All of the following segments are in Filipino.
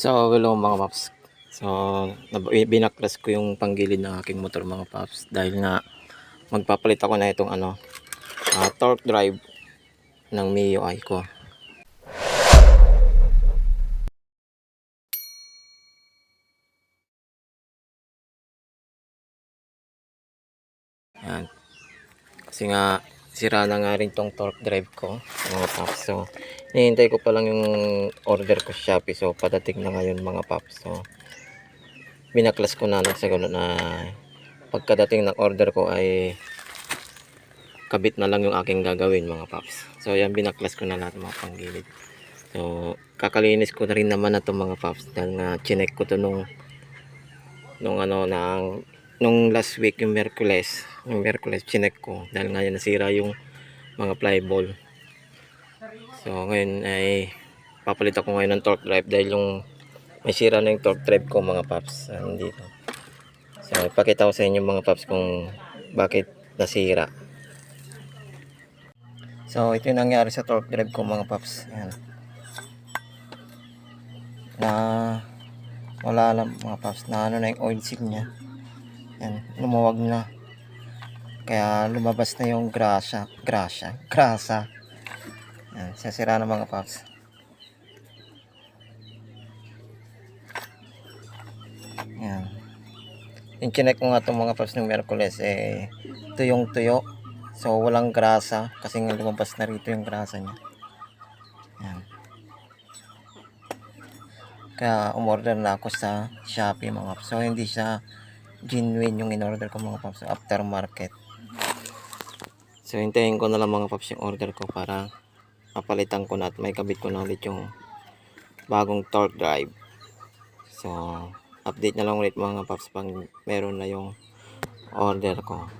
So, hello mga paps. So, binaklas ko yung panggilid ng aking motor mga paps dahil nga magpapalit ako na itong ano, ah, torque drive ng MIUI ko. Yan. Kasi nga sira na nga rin tong torque drive ko mga paps. So, hinihintay ko pa lang yung order ko sa Shopee. So, padating na ngayon mga paps. So, binaklas ko na lang sa ganun na pagkadating ng order ko ay kabit na lang yung aking gagawin mga paps. So, yan binaklas ko na lahat mga panggilid. So, kakalinis ko na rin naman na to mga paps dahil nga chinek ko to nung nung ano ng nung last week yung Merkules yung Merkules chinek ko dahil nga nasira yung mga flyball so ngayon ay papalit ako ngayon ng torque drive dahil yung may sira na yung torque drive ko mga paps ah, dito. So ipakita ko sa inyo mga paps kung bakit nasira. So ito yung nangyari sa torque drive ko mga paps. Yan na wala lang mga paps na ano na yung oil seal niya yan lumuwag na. Kaya lumabas na yung grasya grasya grasa. Yan sasira na mga paps. Yan. Yung chinek ko nga itong mga paps ng Merkules eh tuyong tuyo so walang grasa kasi nga lumabas na rito yung grasa niya. Yan. Kaya umorder na ako sa Shopee mga paps. So hindi siya genuine yung in-order ko mga paps. Aftermarket. So hintayin ko na lang mga paps yung order ko para papalitan ko na at may kabit ko na ulit yung bagong torque drive. So update na lang ulit mga paps pag meron na yung order ko.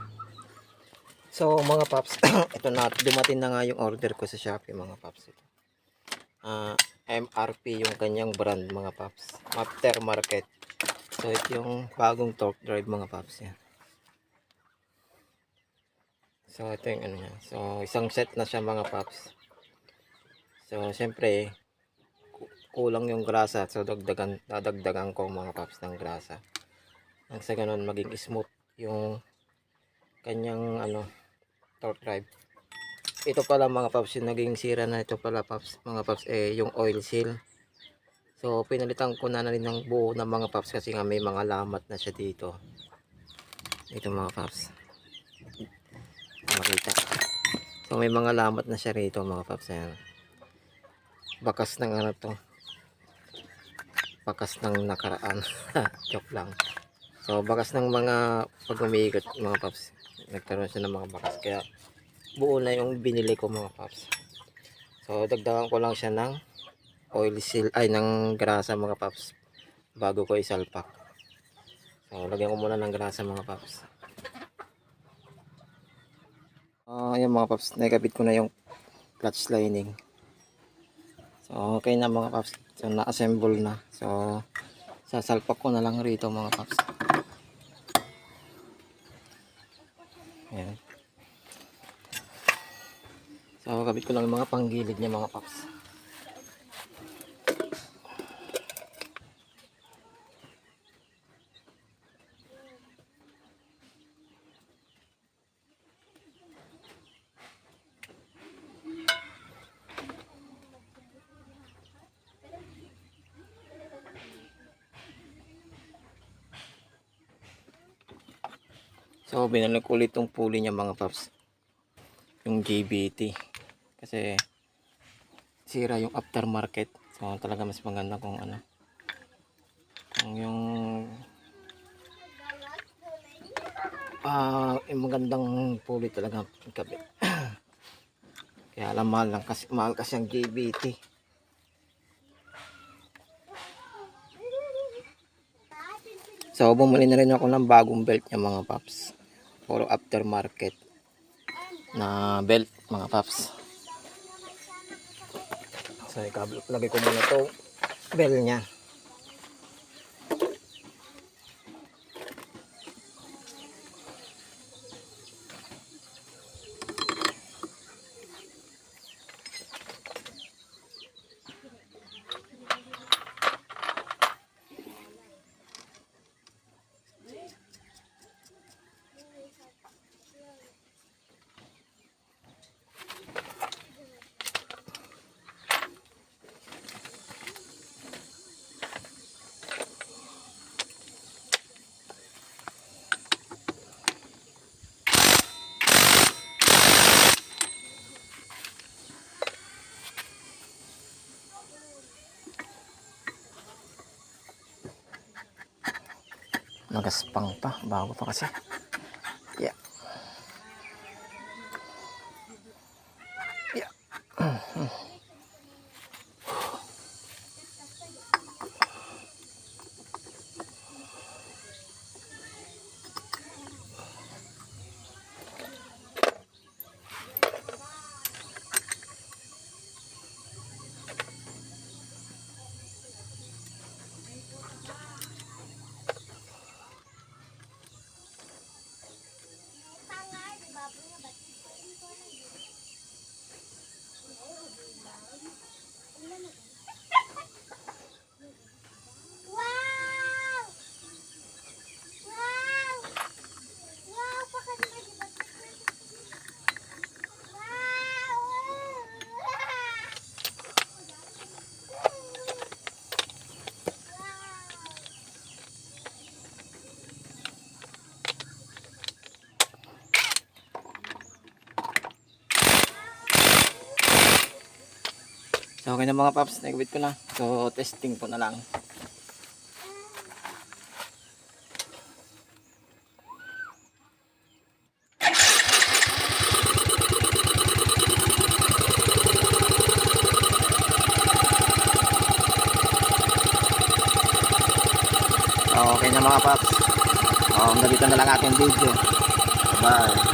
So mga paps, ito na dumating na nga yung order ko sa Shopee mga paps. Ito. Ah, MRP yung kanyang brand mga paps. Aftermarket. So ito yung bagong torque drive mga paps yan. So ito yung ano niya. So isang set na siya mga paps. So siyempre ku- kulang yung grasa. So dagdagan dadagdagan ko mga paps ng grasa. Nang sa ganun maging smooth yung kanyang ano torque drive ito pala mga paps yung naging sira na ito pala paps mga paps eh yung oil seal so pinalitan ko na na rin ng buo ng mga paps kasi nga may mga lamat na siya dito. Ito mga paps. Makita. So may mga lamat na siya rito mga paps. Ayan. Bakas ng ano to? Bakas ng nakaraan. Joke lang. So bakas ng mga pag umiikot mga paps. Nagkaroon siya ng mga bakas. Kaya buo na yung binili ko mga paps. So dagdagan ko lang siya ng oil seal ay ng grasa mga paps bago ko isalpak. So lagyan ko muna ng grasa mga paps. Uh, mga paps, nakabit ko na yung clutch lining. So okay na mga paps. So na-assemble na. So sasalpak ko na lang rito mga paps. Ayan. So, kabit ko lang mga panggilid niya mga paps. So, binalik ulit tong pulley niya mga paps. Yung GBT kasi sira yung aftermarket. So talaga mas maganda kung ano. Kung yung ah yung magandang pulley talaga kabit kaya alam mahal lang kasi mahal kasi ang JBT so bumili na rin ako ng bagong belt niya mga paps puro aftermarket na belt mga paps So, ikablo, lagay ko muna to bell niya. Nagaspang pa. Bago pa kasi. Yeah. Yeah. So, okay na mga paps. Nag-wait ko na. So, testing ko na lang. Okay na mga paps. Oh, hanggang dito na lang ating video. Bye.